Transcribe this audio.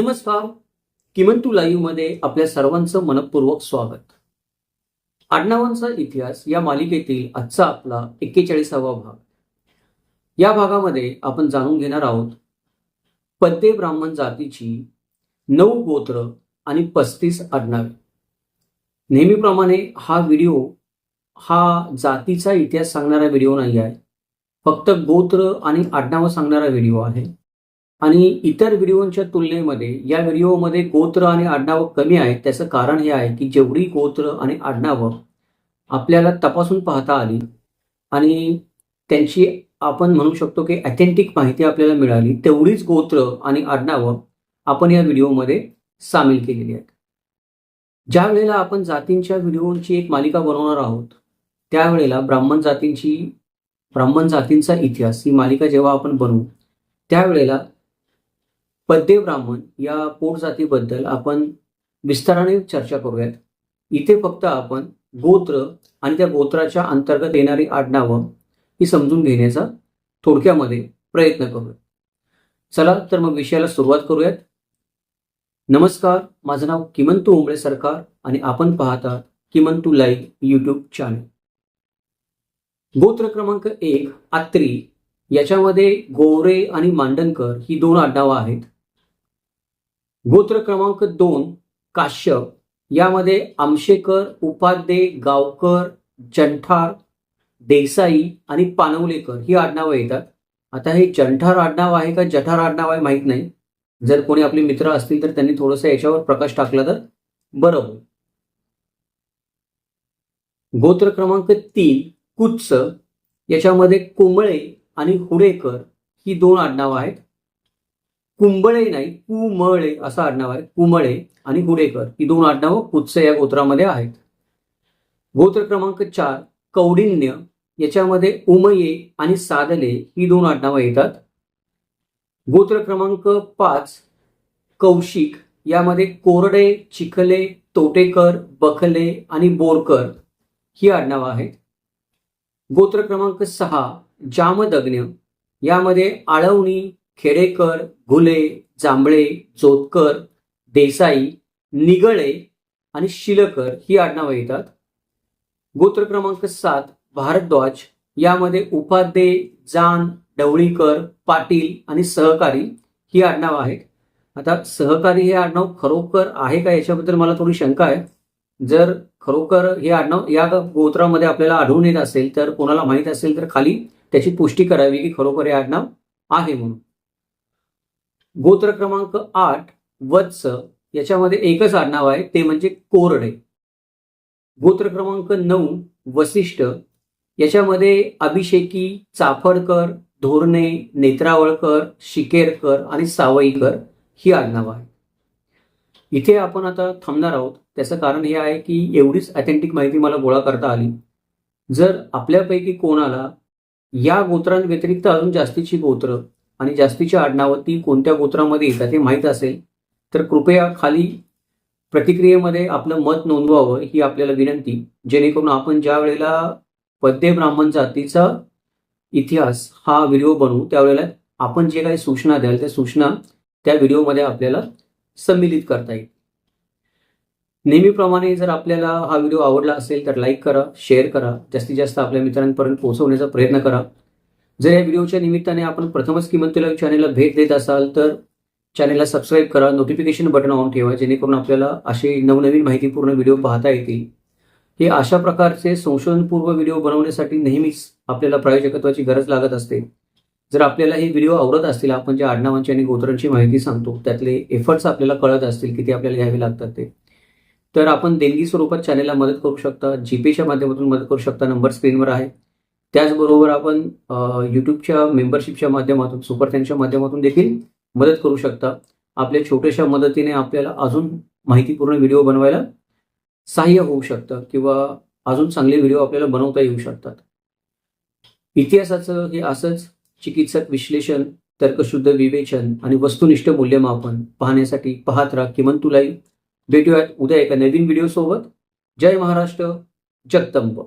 नमस्कार. किमंतू लाईव्हमध्ये आपल्या सर्वांचं मनपूर्वक स्वागत. आडनावांचा इतिहास या मालिकेतील आजचा आपला एक्केचाळीसावा भाग. या भागामध्ये आपण जाणून घेणार आहोत पद्ये ब्राह्मण जातीची नऊ गोत्र आणि पस्तीस आडनावे. नेहमीप्रमाणे हा व्हिडिओ हा जातीचा इतिहास सांगणारा व्हिडिओ नाही आहे. फक्त गोत्र आणि आडनावं सांगणारा व्हिडिओ आहे. आणि इतर व्हिडिओच्या तुलनेमध्ये या व्हिडिओमध्ये गोत्र आणि आडनावं कमी आहेत. त्याचं कारण हे आहे की जेवढी गोत्र आणि आडनावं आपल्याला तपासून पाहता आली आणि त्यांची आपण म्हणू शकतो की ॲथेंटिक माहिती आपल्याला मिळाली तेवढीच गोत्र आणि आडनावं आपण या व्हिडिओमध्ये सामील केलेली आहेत. ज्या वेळेला आपण जातींच्या व्हिडिओची एक मालिका बनवणार आहोत त्यावेळेला ब्राह्मण जातींची ब्राह्मण जातींचा इतिहास ही मालिका जेव्हा आपण बनवू त्यावेळेला पद्य ब्राह्मण या पोट जातीबद्दल आपण विस्ताराने चर्चा करूयात. इथे फक्त आपण गोत्र आणि त्या गोत्राच्या अंतर्गत येणारी आडनावं ही समजून घेण्याचा थोडक्यामध्ये प्रयत्न करूयात. चला तर मग विषयाला सुरुवात करूयात. नमस्कार माझं नाव किमंतू उंबळे सरकार आणि आपण पाहता किमंतू लाईव्ह युट्यूब चॅनल गोत्र क्रमांक एक आत्री याच्यामध्ये गोरे आणि मांडणकर ही दोन आडनावं आहेत. गोत्र क्रमांक दोन काश्यप. यामध्ये आमशेकर उपाध्ये गावकर जंठार देसाई आणि पानवलेकर ही आडनावं येतात. आता हे जंठार आडनाव आहे का जठार आडनाव आहे माहीत नाही. जर कोणी आपले मित्र असतील तर त्यांनी थोडंसं याच्यावर प्रकाश टाकला तर बरं होईल गोत्र क्रमांक तीन कुच्च याच्यामध्ये कोंबळे आणि हुडेकर ही दोन आडनावं आहेत. कुंबळे नाही कुमळे असं आडनाव आहे. कुमळे आणि हुडेकर ही दोन आडनावं कुच्च या गोत्रामध्ये आहेत. गोत्र क्रमांक चार कौडिन्य. याच्यामध्ये उमये आणि सादले ही दोन आडनावं येतात. गोत्र क्रमांक पाच कौशिक. यामध्ये कोरडे चिखले तोटेकर बखले आणि बोरकर ही आडनावं आहेत. गोत्र क्रमांक सहा जामदग्न. यामध्ये आळवणी खेडेकर घुले जांभळे जोतकर देसाई निगळे आणि शिलकर ही आडनावं येतात. गोत्र क्रमांक सात भारद्वाज. यामध्ये उपाध्ये जान ढवळीकर पाटील आणि सहकारी ही आडनावं आहेत. आता सहकारी हे आडनाव खरोखर आहे का याच्याबद्दल मला थोडी शंका आहे. जर खरोखर हे आडनाव या गोत्रामध्ये आपल्याला आढळून येत असेल तर कोणाला माहीत असेल तर खाली त्याची पुष्टी करावी की खरोखर हे आडनाव आहे म्हणून. गोत्र क्रमांक आठ वत्स याच्यामध्ये एकच आडनाव आहे ते म्हणजे कोरडे. गोत्र क्रमांक नऊ वसिष्ठ याच्यामध्ये अभिषेकी चाफडकर धोरणे नेत्रावळकर शिकेरकर आणि सावईकर ही आडनावं आहेत. इथे आपण आता थांबणार आहोत. त्याचं कारण हे आहे की एवढीच अथेंटिक माहिती मला गोळा करता आली. जर आपल्यापैकी कोणाला या गोत्रांव्यतिरिक्त अजून जास्तीची गोत्र आणि जास्तीच्या आडनावती कोणत्या गोत्रामध्ये येतात हे माहीत असेल तर कृपया खाली प्रतिक्रियेमध्ये आपलं मत नोंदवावं ही आपल्याला विनंती जेणेकरून आपण ज्या वेळेला पद्य ब्राह्मण जातीचा इतिहास हा व्हिडिओ बनवू त्यावेळेला आपण जे काही सूचना द्याल त्या सूचना त्या व्हिडिओमध्ये आपल्याला सम्मिलित करता येईल. नेहमीप्रमाणे जर आपल्याला हा व्हिडिओ आवडला असेल तर लाईक करा शेअर करा जास्तीत जास्त आपल्या मित्रांपर्यंत पोहोचवण्याचा प्रयत्न करा. जर या व्हिडिओच्या निमित्ताने आपण प्रथमच किंमत लाईव्ह चॅनेलला भेट देत असाल तर चॅनेलला सबस्क्राईब करा नोटिफिकेशन बटन ऑन ठेवा जेणेकरून आपल्याला असे नवनवीन माहितीपूर्ण व्हिडिओ पाहता येतील. हे अशा प्रकारचे संशोधनपूर्व व्हिडिओ बनवण्यासाठी नेहमीच आपल्याला प्रायोजकत्वाची गरज लागत असते. जर आपल्याला हे व्हिडिओ आवडत असतील आपण ज्या आडनावांची आणि गोत्रांची माहिती सांगतो त्यातले एफर्ट्स आपल्याला कळत असतील किती आपल्याला घ्यावे लागतात ते. तर आपण देणगी स्वरूपात चॅनेलला मदत करू शकता जीपेच्या माध्यमातून मदत करू शकता नंबर स्क्रीनवर आहे. त्याचबरोबर आपण युट्यूबच्या मेंबरशिपच्या माध्यमातून सुपर थँकच्या माध्यमातून देखील मदत करू शकता. आपल्या छोट्याशा मदतीने आपल्याला अजून माहितीपूर्ण व्हिडिओ बनवायला सहाय्य होऊ शकतं किंवा अजून चांगले व्हिडिओ आपल्याला बनवता येऊ शकतात. इतिहासाचं हे असंच चिकित्सक विश्लेषण तर्कशुद्ध विवेचन आणि वस्तुनिष्ठ मूल्यमापन पाहण्यासाठी पाहत राहा. किमंतुलाई भेटूयात उद्या एका नवीन व्हिडिओ सोबत. जय महाराष्ट्र जगतंब